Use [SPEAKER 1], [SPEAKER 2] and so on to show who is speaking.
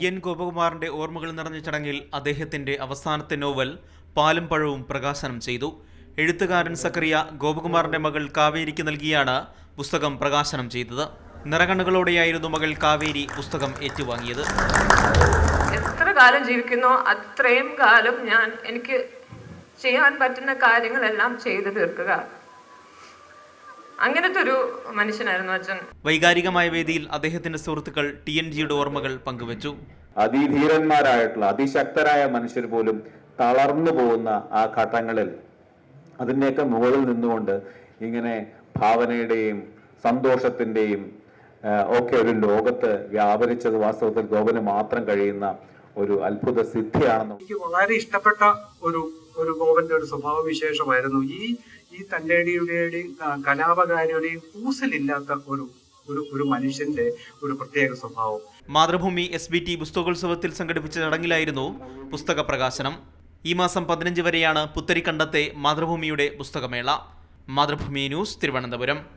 [SPEAKER 1] T N ഗോപകുമാറിന്റെ ഓർമ്മകൾ നിറഞ്ഞ ചടങ്ങിൽ അദ്ദേഹത്തിന്റെ അവസാനത്തെ നോവൽ പാലും പഴവും പ്രകാശനം ചെയ്തു. എഴുത്തുകാരൻ സക്കറിയ ഗോപകുമാറിന്റെ മകൾ കാവേരിക്ക് നൽകിയാണ് പുസ്തകം പ്രകാശനം ചെയ്തത്. നിറകണ്ണുകളോടെയായിരുന്നു മകൾ കാവേരി പുസ്തകം ഏറ്റുവാങ്ങിയത്.
[SPEAKER 2] എത്ര കാലം ജീവിക്കുന്നോ അത്രയും കാലം ഞാൻ എനിക്ക് ചെയ്യാൻ പറ്റുന്ന കാര്യങ്ങളെല്ലാം ചെയ്തു തീർക്കുക. അങ്ങനത്തെ ഒരു മനുഷ്യനായിരുന്നു അച്ഛൻ.
[SPEAKER 1] വൈകാരികമായ വേദിയിൽ അദ്ദേഹത്തിന്റെ സുഹൃത്തുക്കൾ ടി എൻ ജിയുടെ ഓർമ്മകൾ പങ്കുവച്ചു.
[SPEAKER 3] അതിധീരന്മാരായിട്ടുള്ള അതിശക്തരായ മനുഷ്യർ പോലും തളർന്നു പോകുന്ന ആ ഘട്ടങ്ങളിൽ അതിന്റെയൊക്കെ മുകളിൽ നിന്നുകൊണ്ട് ഇങ്ങനെ ഭാവനയുടെയും സന്തോഷത്തിന്റെയും ഒക്കെ ഒരു ലോകത്ത് വ്യാപരിച്ചത് വാസ്തവത്തിൽ ഗോപന് മാത്രം കഴിയുന്ന ഒരു അത്ഭുത സിദ്ധിയാണെന്ന്
[SPEAKER 4] എനിക്ക് വളരെ ഇഷ്ടപ്പെട്ട ഒരു ഒരു ഗോവന്റെ ഒരു സ്വഭാവ വിശേഷമായിരുന്നു ഈ ഈ തന്റേടിയുടെയും കലാപകാരിയുടെയും കൂസലില്ലാത്ത ഒരു ഒരു ഒരു മനുഷ്യന്റെ ഒരു പ്രത്യേക സ്വഭാവം.
[SPEAKER 1] മാതൃഭൂമി എസ് ബി ടി പുസ്തകോത്സവത്തിൽ സംഘടിപ്പിച്ച ചടങ്ങിലായിരുന്നു പുസ്തക പ്രകാശനം. ഈ മാസം പതിനഞ്ച് വരെയാണ് പുത്തരിക്കണ്ടത്തെ മാതൃഭൂമിയുടെ പുസ്തകമേള. മാതൃഭൂമി ന്യൂസ് തിരുവനന്തപുരം.